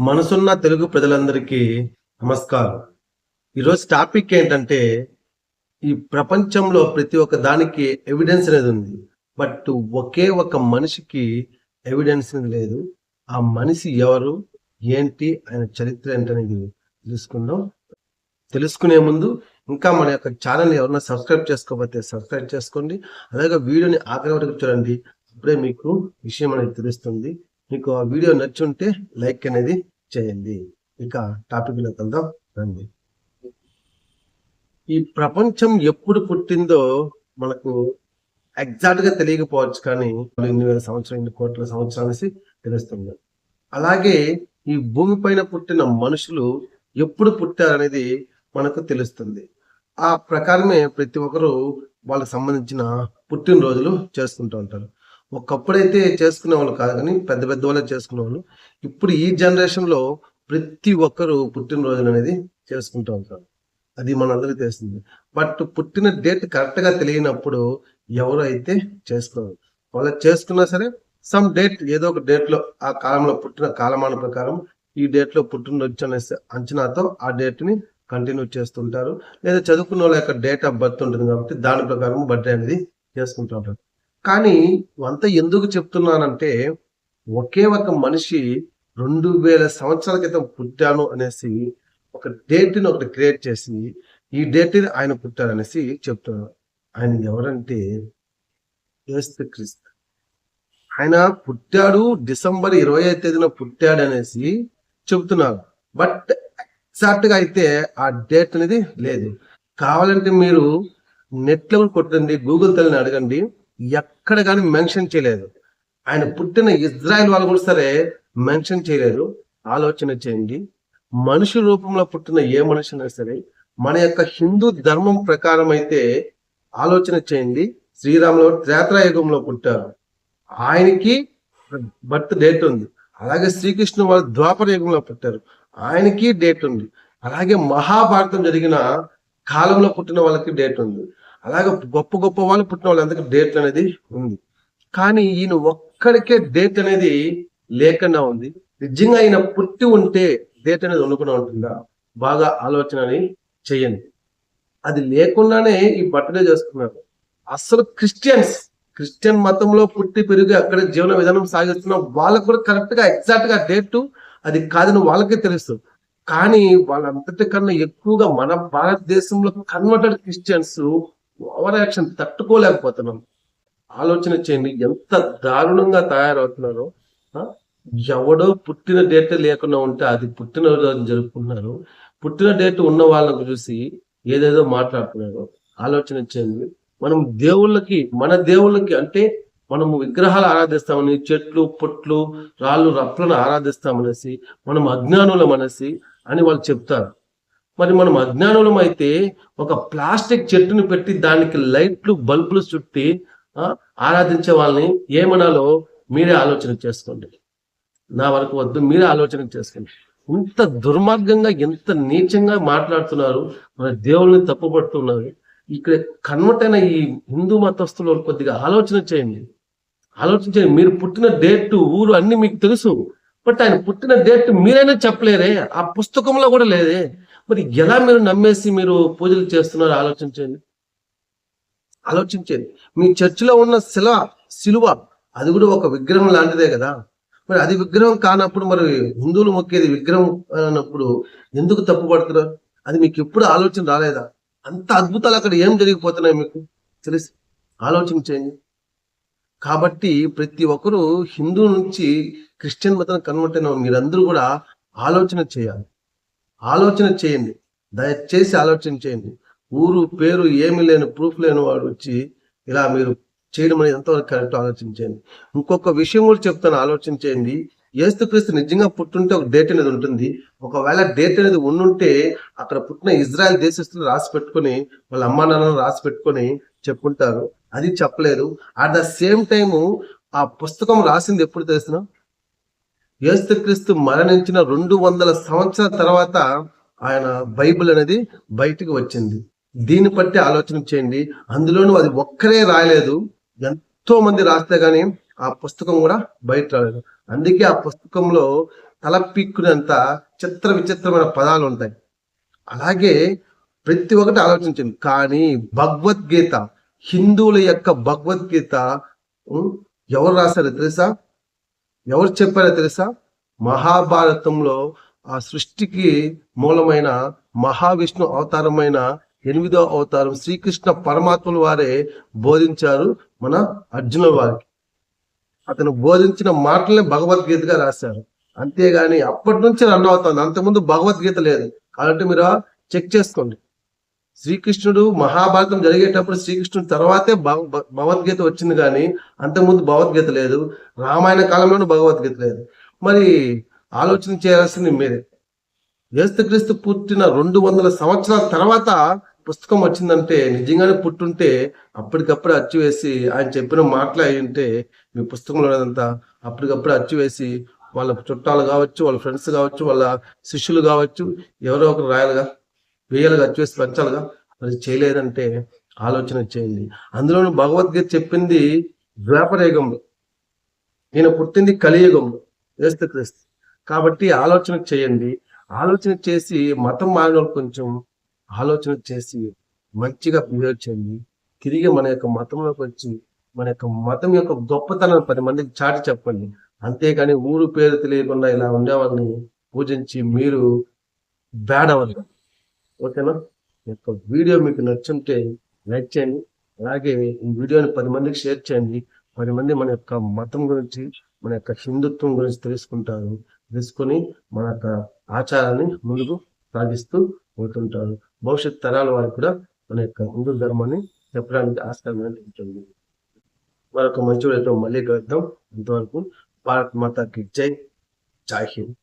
మనసున్న తెలుగు ప్రజలందరికీ నమస్కారం. ఈరోజు టాపిక్ ఏంటంటే ఈ ప్రపంచంలో ప్రతి ఒక్క దానికి ఎవిడెన్స్ అనేది ఉంది. బట్ ఒకే ఒక మనిషికి ఎవిడెన్స్ అనేది లేదు. ఆ మనిషి ఎవరు ఏంటి ఆయన చరిత్ర ఏంటనేది తెలుసుకుందాం. తెలుసుకునే ముందు ఇంకా మన యొక్క ఛానల్ని ఎవరైనా సబ్స్క్రైబ్ చేసుకోకపోతే సబ్స్క్రైబ్ చేసుకోండి. అలాగే వీడియోని ఆఖరి వరకు చూడండి. అప్పుడే మీకు విషయం అనేది తెలుస్తుంది. మీకు ఆ వీడియో నచ్చుంటే లైక్ అనేది చేయండి. ఇక టాపిక్లోకి వెళ్దాం. రండి. ఈ ప్రపంచం ఎప్పుడు పుట్టిందో మనకు ఎగ్జాక్ట్గా తెలియకపోవచ్చు కానీ ఎన్ని వేల సంవత్సరాలు ఎన్ని కోట్ల సంవత్సరాలు అనేసి తెలుస్తుంది. అలాగే ఈ భూమి పైన పుట్టిన మనుషులు ఎప్పుడు పుట్టారనేది మనకు తెలుస్తుంది. ఆ ప్రకారమే ప్రతి ఒక్కరు వాళ్ళకి సంబంధించిన పుట్టినరోజులు చేసుకుంటూ ఉంటారు. ఒకప్పుడైతే చేసుకునే వాళ్ళు కాదు కానీ పెద్ద పెద్ద వాళ్ళే చేసుకునే వాళ్ళు ఇప్పుడు ఈ జనరేషన్లో ప్రతి ఒక్కరు పుట్టినరోజులు అనేది చేసుకుంటూ ఉంటారు. అది మనందరికీ తెలుస్తుంది. బట్ పుట్టిన డేట్ కరెక్ట్గా తెలియనప్పుడు ఎవరు అయితే చేసుకోరు. వాళ్ళు చేసుకున్నా సరే సమ్ డేట్ ఏదో ఒక డేట్లో ఆ కాలంలో పుట్టిన కాలమాన ప్రకారం ఈ డేట్లో పుట్టినరోజు అనే అంచనాతో ఆ డేట్ని కంటిన్యూ చేస్తుంటారు. లేదా చదువుకున్న వాళ్ళ యొక్క డేట్ ఆఫ్ బర్త్ ఉంటుంది కాబట్టి దాని ప్రకారం బర్త్డే అనేది చేసుకుంటూ ఉంటారు. కానీ వంత ఎందుకు చెప్తున్నానంటే ఒకే ఒక మనిషి రెండు వేల సంవత్సరాల క్రితం పుట్టాను అనేసి ఒక డేట్ని ఒకటి క్రియేట్ చేసి ఈ డేట్ని ఆయన పుట్టాడు అనేసి చెప్తున్నారు. ఆయన ఎవరంటే యేసు క్రీస్తు. ఆయన పుట్టాడు డిసెంబర్ ఇరవై ఐదు తేదీన పుట్టాడు అనేసి చెబుతున్నారు బట్ ఎగ్జాక్ట్గా అయితే ఆ డేట్ అనేది లేదు. కావాలంటే మీరు నెట్లో కొట్టండి గూగుల్ తల్లిని అడగండి. ఎక్కడ కానీ మెన్షన్ చేయలేదు. ఆయన పుట్టిన ఇజ్రాయెల్ వాళ్ళు కూడా సరే మెన్షన్ చేయలేదు. ఆలోచన చేయండి. మనిషి రూపంలో పుట్టిన ఏ మనిషి అయినా సరే మన యొక్క హిందూ ధర్మం ప్రకారం అయితే ఆలోచన చేయండి. శ్రీరాములు త్రేతాయుగంలో పుట్టారు. ఆయనకి బర్త్ డేట్ ఉంది. అలాగే శ్రీకృష్ణు వాళ్ళు ద్వాపర యుగంలో పుట్టారు. ఆయనకి డేట్ ఉంది. అలాగే మహాభారతం జరిగిన కాలంలో పుట్టిన వాళ్ళకి డేట్ ఉంది. అలాగే గొప్ప గొప్ప వాళ్ళు పుట్టిన వాళ్ళందరికీ డేట్ అనేది ఉంది. కానీ ఈయన ఒక్కడికే డేట్ అనేది లేకుండా ఉంది. నిజంగా ఆయన పుట్టి ఉంటే డేట్ అనేది ఉండకుండా ఉంటుందా? బాగా ఆలోచన అని చేయండి. అది లేకుండానే ఈ బర్త్డే చేసుకున్నారు. అసలు క్రిస్టియన్స్ క్రిస్టియన్ మతంలో పుట్టి పెరిగి అక్కడ జీవన విధానం సాగిస్తున్న వాళ్ళకు కూడా కరెక్ట్గా ఎగ్జాక్ట్గా డేట్ అది కాదని వాళ్ళకే తెలుసు. కానీ వాళ్ళంతటి కన్నా ఎక్కువగా మన భారతదేశంలో కన్వర్టెడ్ క్రిస్టియన్స్ ఓవర్ యాక్షన్ తట్టుకోలేకపోతున్నాం. ఆలోచన చేయండి ఎంత దారుణంగా తయారవుతున్నారో ఎవడో పుట్టిన డేట్ లేకుండా ఉంటే అది పుట్టినరోజు జరుపుకుంటున్నారు. పుట్టిన డేట్ ఉన్న వాళ్ళకు చూసి ఏదేదో మాట్లాడుతున్నారు. ఆలోచన చేయండి. మనం దేవుళ్ళకి మన దేవుళ్ళకి అంటే మనము విగ్రహాలు ఆరాధిస్తామని చెట్లు పొట్లు రాళ్ళు రప్పలను ఆరాధిస్తామనేసి మనం అజ్ఞానులం అనేసి అని వాళ్ళు చెప్తారు. మరి మనం అజ్ఞానులం అయితే ఒక ప్లాస్టిక్ చెట్టుని పెట్టి దానికి లైట్లు బల్బులు చుట్టి ఆరాధించే వాళ్ళని ఏమనాలో మీరే ఆలోచన చేసుకోండి. నా వరకు వద్దు మీరే ఆలోచన చేసుకోండి. ఇంత దుర్మార్గంగా ఎంత నీచంగా మాట్లాడుతున్నారు మన దేవుళ్ళని తప్పుపడుతున్నారు. ఇక్కడ కన్వర్ట్ అయిన ఈ హిందూ మతస్థులు కొద్దిగా ఆలోచన చేయండి. ఆలోచన చేయండి. మీరు పుట్టిన డేట్ ఊరు అన్ని మీకు తెలుసు. బట్ ఆయన పుట్టిన డేట్ మీరైనా చెప్పలేరే. ఆ పుస్తకంలో కూడా లేదే. మరి ఎలా మీరు నమ్మేసి మీరు పూజలు చేస్తున్నారు ఆలోచించండి ఆలోచించండి మీ చర్చిలో ఉన్న శిల శిలువ అది కూడా ఒక విగ్రహం లాంటిదే కదా. మరి అది విగ్రహం కానప్పుడు మరి హిందువులు మొక్కేది విగ్రహం అన్నప్పుడు ఎందుకు తప్పుపడుతున్నారు అది మీకు ఎప్పుడు ఆలోచన రాలేదా? అంత అద్భుతాలు అక్కడ ఏం జరిగిపోతున్నాయి మీకు? తెలిసి. ఆలోచించండి కాబట్టి ప్రతి ఒక్కరూ హిందూ నుంచి క్రిస్టియన్ మతం కన్వర్ట్ అయిన మీరందరూ కూడా ఆలోచన చేయాలి. ఆలోచన చేయండి. దయచేసి ఆలోచన చేయండి. ఊరు పేరు ఏమీ లేని ప్రూఫ్ లేని వాడు వచ్చి ఇలా మీరు చేయడం అనేది ఎంతవరకు కరెక్ట్ ఆలోచించండి ఇంకొక విషయం కూడా చెప్తాను ఆలోచన చేయండి. ఏసుక్రీస్తు నిజంగా పుట్టుంటే ఒక డేట్ అనేది ఉంటుంది. ఒకవేళ డేట్ అనేది ఉండుంటే అక్కడ పుట్టిన ఇజ్రాయెల్ దేశస్తులు రాసి పెట్టుకొని వాళ్ళ అమ్మా నాన్నలు రాసి పెట్టుకొని చెప్పుకుంటారు. అది చెప్పలేదు. అట్ ద సేమ్ టైము ఆ పుస్తకం రాసింది ఎప్పుడు తెలిసిన? యేసుక్రీస్తు మరణించిన రెండు వందల సంవత్సరాల తర్వాత ఆయన బైబిల్ అనేది బయటికి వచ్చింది. దీన్ని బట్టి ఆలోచన చేయండి. అందులోనూ అది ఒక్కరే రాయలేదు. ఎంతో మంది రాస్తే గానీ ఆ పుస్తకం కూడా బయట రాలేదు. అందుకే ఆ పుస్తకంలో తల పీక్కునేంత చిత్ర విచిత్రమైన పదాలు ఉంటాయి. అలాగే ప్రతి ఒక్కటి ఆలోచించండి కానీ భగవద్గీత హిందువుల యొక్క భగవద్గీత ఎవరు రాశారు తెలుసా? ఎవరు చెప్పారో తెలుసా? మహాభారతంలో ఆ సృష్టికి మూలమైన మహావిష్ణు అవతారమైన ఎనిమిదో అవతారం శ్రీకృష్ణ పరమాత్ముల వారే బోధించారు మన అర్జున వారికి. అతను బోధించిన మాటలనే భగవద్గీతగా రాశారు. అంతేగాని అప్పటి నుంచి రన్ అవుతుంది. అంతకుముందు భగవద్గీత లేదు. కాబట్టి మీరు చెక్ చేసుకోండి. శ్రీకృష్ణుడు మహాభారతం జరిగేటప్పుడు శ్రీకృష్ణుడు తర్వాతే భగవద్గీత వచ్చింది కానీ అంతకుముందు భగవద్గీత లేదు. రామాయణ కాలంలోనూ భగవద్గీత లేదు. మరి ఆలోచన చేయాల్సింది మీరే. యేసుక్రీస్తు పుట్టిన రెండు వందల సంవత్సరాల తర్వాత పుస్తకం వచ్చిందంటే నిజంగానే పుట్టుంటే అప్పటికప్పుడు అచ్చివేసి ఆయన చెప్పిన మాటలు అయి ఉంటే మీ పుస్తకంలో ఉన్నదంతా అప్పటికప్పుడు అచ్చివేసి వాళ్ళ చుట్టాలు కావచ్చు వాళ్ళ ఫ్రెండ్స్ కావచ్చు వాళ్ళ శిష్యులు కావచ్చు ఎవరో ఒకరు రాయాలిగా? వేయాలిగా అచ్చు వేసి పెంచాలిగా? మరి చేయలేదంటే ఆలోచన చేయండి. అందులోనూ భగవద్గీత చెప్పింది ద్వాపర నేను పుట్టింది కలియుగంలో క్రీస్తు. కాబట్టి ఆలోచన చేయండి. ఆలోచన చేసి మతం మారిన కొంచెం ఆలోచన చేసి మంచిగా బిహేవ్ చేయండి. తిరిగి మన యొక్క మతంలోకి వచ్చి మన యొక్క మతం యొక్క గొప్పతనాన్ని పది మందికి చాటి చెప్పండి. అంతేకాని ఊరు పేరు తెలియకుండా ఇలా ఉండేవాళ్ళని పూజించి మీరు బ్యాడ్ అవ్వరు ఓకేనా? ఈ యొక్క వీడియో మీకు నచ్చుంటే లైక్ చేయండి. అలాగే ఈ వీడియోని పది మందికి షేర్ చేయండి. పది మంది మన యొక్క మతం గురించి మన యొక్క హిందుత్వం గురించి తెలుసుకుంటారు. తెలుసుకొని మన యొక్క ఆచారాన్ని ముందుకు సాగిస్తూ పోతుంటారు. భవిష్యత్ తరాల వారికి కూడా మన యొక్క హిందూ ధర్మాన్ని చెప్పడానికి ఆస్కారం ఉంటుంది మరొక మంచి మళ్ళీ కలుద్దాం. అంతవరకు భారత్ మాతాకి జై. జై హింద్.